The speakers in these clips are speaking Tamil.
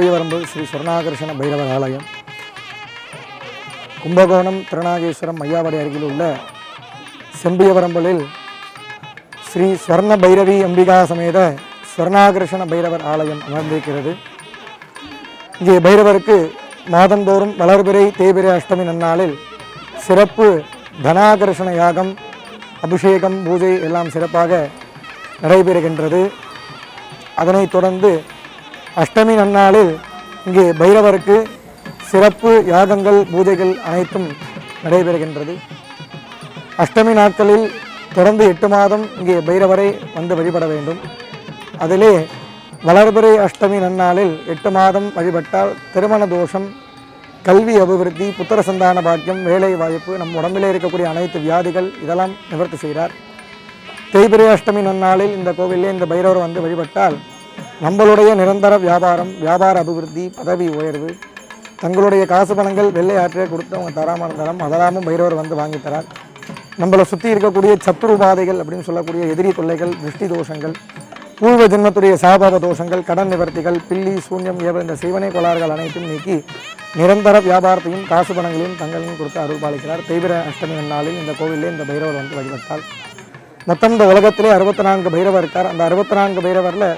செம்பியவரம்பு ஸ்ரீ சுவர்ணாகர்ஷண பைரவர் ஆலயம் கும்பகோணம் திருநாகேஸ்வரம் மையாவடி அருகில் உள்ள செம்பியவரம்பலில் ஸ்ரீ ஸ்வர்ண பைரவி அம்பிகா சமேத ஸ்வர்ணாகர்ஷண பைரவர் ஆலயம் அமர்ந்திருக்கிறது இங்கே பைரவருக்கு மாதந்தோறும் வளர்பிறை தேபிரை அஷ்டமி நன்னாளில் சிறப்பு தனாகர்ஷண யாகம் அபிஷேகம் பூஜை எல்லாம் சிறப்பாக நடைபெறுகின்றது. அதனைத் தொடர்ந்து அஷ்டமி நன்னாளில் இங்கே பைரவருக்கு சிறப்பு யாகங்கள் பூஜைகள் அனைத்தும் நடைபெறுகின்றது. அஷ்டமி நாட்களில் தொடர்ந்து எட்டு மாதம் இங்கே பைரவரை வந்து வழிபட வேண்டும். அதிலே வளர்பிறை அஷ்டமி நன்னாளில் எட்டு மாதம் வழிபட்டால் திருமண தோஷம் கல்வி அபிவிருத்தி புத்திர சந்தான பாக்கியம் வேலை வாய்ப்பு நம் உடம்பிலே இருக்கக்கூடிய அனைத்து வியாதிகள் இதெல்லாம் நிவர்த்தி செய்கிறார். தேய்பிரை அஷ்டமி நன்னாளில் இந்த கோவிலே இந்த பைரவர் வந்து வழிபட்டால் நம்மளுடைய நிரந்தர வியாபாரம் வியாபார அபிவிருத்தி பதவி உயர்வு தங்களுடைய காசு பணங்கள் வெள்ளை ஆற்றிலே கொடுத்து அவங்க தராமல் இருந்தாலும் அதெல்லாமும் பைரவர் வந்து வாங்கித்தரார் நம்மளை சுற்றி இருக்கக்கூடிய சத்துரு உபாதைகள் அப்படின்னு சொல்லக்கூடிய எதிரி தொல்லைகள் திருஷ்டி தோஷங்கள் பூர்வ ஜென்மத்துடைய சாபாப தோஷங்கள் கடன் நிவர்த்திகள் பில்லி சூன்யம் ஏவல் இந்த செய்வனை கோளாறுகள் அனைத்தும் நீக்கி நிரந்தர வியாபாரத்தையும் காசு பணங்களையும் தங்களையும் கொடுத்து அருள் பாலிக்கிறார். தீவிர அஷ்டமி நாளில் இந்த கோவிலே இந்த பைரவர் வந்து வழிபட்டால் மொத்தம் இந்த உலகத்திலே அறுபத்தி நான்கு பைரவர் இருக்கார். அந்த அறுபத்தி நான்கு பைரவரில்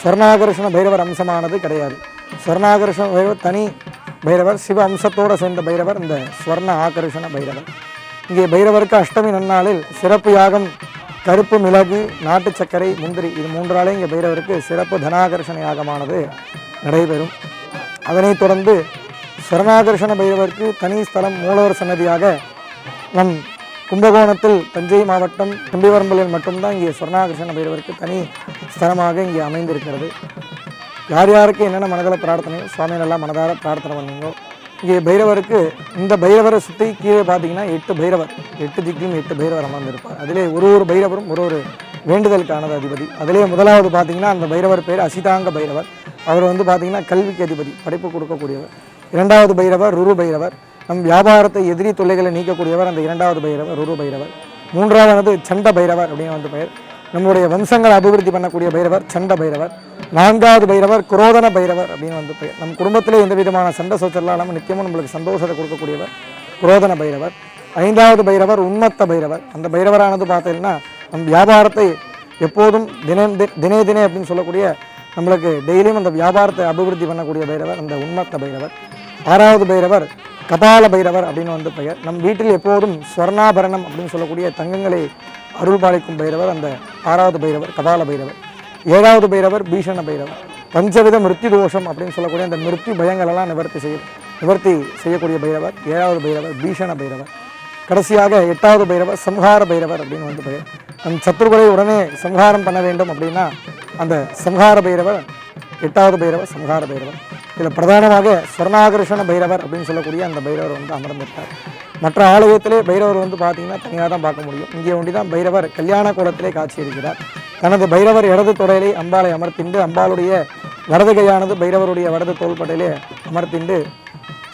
சரணாகர்ஷண பைரவர் அம்சமானது கிடையாது. ஸ்வர்ணாகர்ஷண பைரவர் தனி பைரவர் சிவ அம்சத்தோடு சேர்ந்த பைரவர் இந்த ஸ்வர்ண ஆகர்ஷண பைரவர். இங்கே பைரவருக்கு அஷ்டமி நன்னாளில் சிறப்பு யாகம் கருப்பு மிளகு நாட்டு சர்க்கரை முந்திரி இது மூன்றாலே இங்கே பைரவருக்கு சிறப்பு தனாகர்ஷண யாகமானது நடைபெறும். அதனைத் தொடர்ந்து ஸ்வர்ணாகர்ஷண பைரவருக்கு தனி ஸ்தலம் மூலவர் சன்னதியாக நம் கும்பகோணத்தில் தஞ்சை மாவட்டம் தம்பிவரம்பலில் மட்டும்தான் இங்கே ஸ்வர்ணாகர்ஷண பைரவருக்கு தனி ஸ்தலமாக இங்கே அமைந்திருக்கிறது. யார் யாருக்கு என்னென்ன மனதில் பிரார்த்தனையோ சுவாமி நல்லா மனதார பிரார்த்தனை பண்ணுங்க. இங்கே பைரவருக்கு இந்த பைரவரை சுற்றி கீழே பார்த்தீங்கன்னா எட்டு பைரவர். எட்டு திக்கிலும் எட்டு பைரவர் அமர்ந்திருப்பார். அதிலே ஒரு ஒரு பைரவரும் ஒரு ஒரு வேண்டுதலுக்கானது அதிபதி. அதிலே முதலாவது பார்த்தீங்கன்னா அந்த பைரவர் பேர் அசிதாங்க பைரவர். அவர் வந்து பார்த்திங்கன்னா கல்விக்கு அதிபதி படைப்பு கொடுக்கக்கூடியவர். இரண்டாவது பைரவர் ருரு பைரவர். நம் வியாபாரத்தை எதிரி தொல்லைகளை நீக்கக்கூடியவர் அந்த இரண்டாவது பைரவர் ருரு பைரவர். மூன்றாவது சண்ட பைரவர் அப்படின்னு வந்து பெயர். நம்முடைய வம்சங்களை அபிவிருத்தி பண்ணக்கூடிய பைரவர் சண்ட பைரவர் நான்காவது பைரவர் குரோதன பைரவர் அப்படின்னு வந்து பெயர் நம் குடும்பத்திலே எந்த விதமான சண்டை சோச்சலாம் இல்லாமல் நித்தியமும் நம்மளுக்கு சந்தோஷத்தை கொடுக்கக்கூடியவர் குரோதன பைரவர். ஐந்தாவது பைரவர் உண்மத்த பைரவர். அந்த பைரவரானது பார்த்தீங்கன்னா நம் வியாபாரத்தை எப்போதும் தினம் தி- தினே தினே அப்படின்னு சொல்லக்கூடிய நம்மளுக்கு டெய்லியும் அந்த வியாபாரத்தை அபிவிருத்தி பண்ணக்கூடிய பைரவர் அந்த உண்மத்த பைரவர். ஆறாவது பைரவர் கபால பைரவர் அப்படின்னு வந்து பெயர். நம் வீட்டில் எப்போதும் ஸ்வர்ணாபரணம் அப்படின்னு சொல்லக்கூடிய தங்கங்களை அருள் பாலிக்கும் பைரவர் அந்த ஆறாவது பைரவர் கபால பைரவர் ஏழாவது பைரவர் பீஷண பைரவர். பஞ்சவித மிருத்தி தோஷம் அப்படின்னு சொல்லக்கூடிய அந்த மிருத்தி பயங்களெல்லாம் நிவர்த்தி செய்ய நிவர்த்தி செய்யக்கூடிய பைரவர் ஏழாவது பைரவர் பீஷண பைரவர். கடைசியாக எட்டாவது பைரவர் சம்ஹார பைரவர் அப்படின்னு வந்து பெயர். நம் சத்துருக்களை உடனே சம்ஹாரம் பண்ண வேண்டும் அப்படின்னா அந்த சம்ஹார பைரவர் எட்டாவது பைரவர் சம்ஹார பைரவர். இதில் பிரதானமாக ஸ்வர்ணாகர்ஷண பைரவர் அப்படின்னு சொல்லக்கூடிய அந்த பைரவர் வந்து அமர்ந்திருக்கார். மற்ற ஆலயத்திலே பைரவர் வந்து பார்த்தீங்கன்னா தனியாக தான் பார்க்க முடியும். இங்கே ஒண்டி தான் பைரவர் கல்யாண கோலத்திலே காட்சி இருக்கிறார் தனது பைரவர் இடது தொடையிலே அம்பாளை அமர்த்திண்டு அம்பாளுடைய வலது கையானது பைரவருடைய வலது தோள்பட்டையிலே அமர்த்திண்டு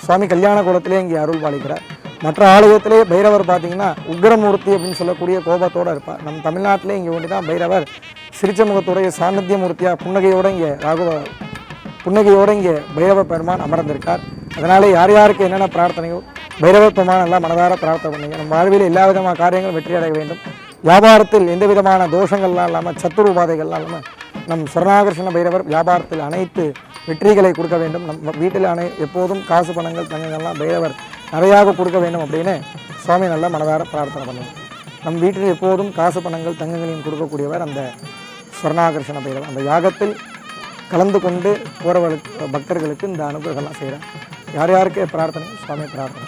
சுவாமி கல்யாண கோலத்திலே இங்கே அருள் பாலிக்கிறார். மற்ற ஆலயத்திலே பைரவர் பார்த்தீங்கன்னா உக்ரமூர்த்தி அப்படின்னு சொல்லக்கூடிய கோபத்தோடு இருப்பார். நம் தமிழ்நாட்டிலே இங்கே ஒன்று தான் பைரவர் சிரிச்சமுகத்துடைய சாநித்திய மூர்த்தியாக புன்னகையோடு இங்கே ராகுவ புன்னகையோடு இங்கே பைரவ பெருமான் அமர்ந்திருக்கார். அதனால் யார் யாருக்கு என்னென்ன பிரார்த்தனையோ பைரவ பெருமான் எல்லாம் மனதார பிரார்த்தனை பண்ணுங்க. நம்ம வாழ்வில் எல்லா விதமான காரியங்களும் வெற்றி அடைய வேண்டும். வியாபாரத்தில் எந்த விதமான தோஷங்கள்லாம் இல்லாமல் சத்துரு உபாதைகள்லாம் இல்லாமல் நம் சரணாகிருஷ்ண பைரவர் வியாபாரத்தில் அனைத்து வெற்றிகளை கொடுக்க வேண்டும். நம் வீட்டில் அனை எப்போதும் காசு பணங்கள் தங்கங்கள்லாம் பைரவர் நிறையாக கொடுக்க வேண்டும் அப்படின்னு சுவாமி நல்லா மனதார பிரார்த்தனை பண்ணுவோம் நம் வீட்டில் எப்போதும் காசு பணங்கள் தங்கங்களையும் கொடுக்கக்கூடியவர் அந்த ஸ்வர்ணாகர்ஷண பைரவர். அந்த யாகத்தில் கலந்து கொண்டு போகிறவர்களுக்கு பக்தர்களுக்கு இந்த அனுபவங்கள்லாம் செய்கிறேன் யார் யாருக்கு பிரார்த்தனை சுவாமி பிரார்த்தனை?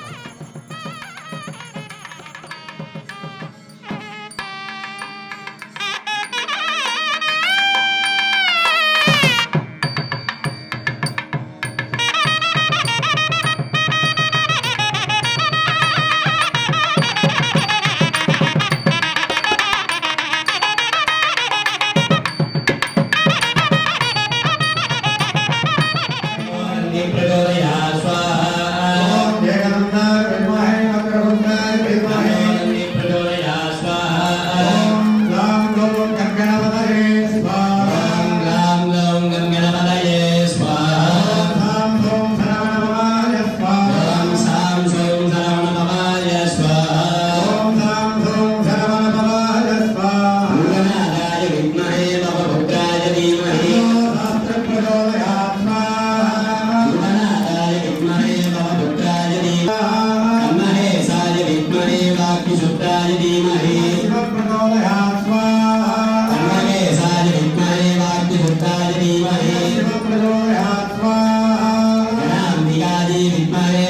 कन्महेशाय विद्महे वाक्यशुद्धाय धीमहि कन्महेशाय विद्महे वाक्यशुद्धाय धीमहि गणाम्बिकायै विद्महे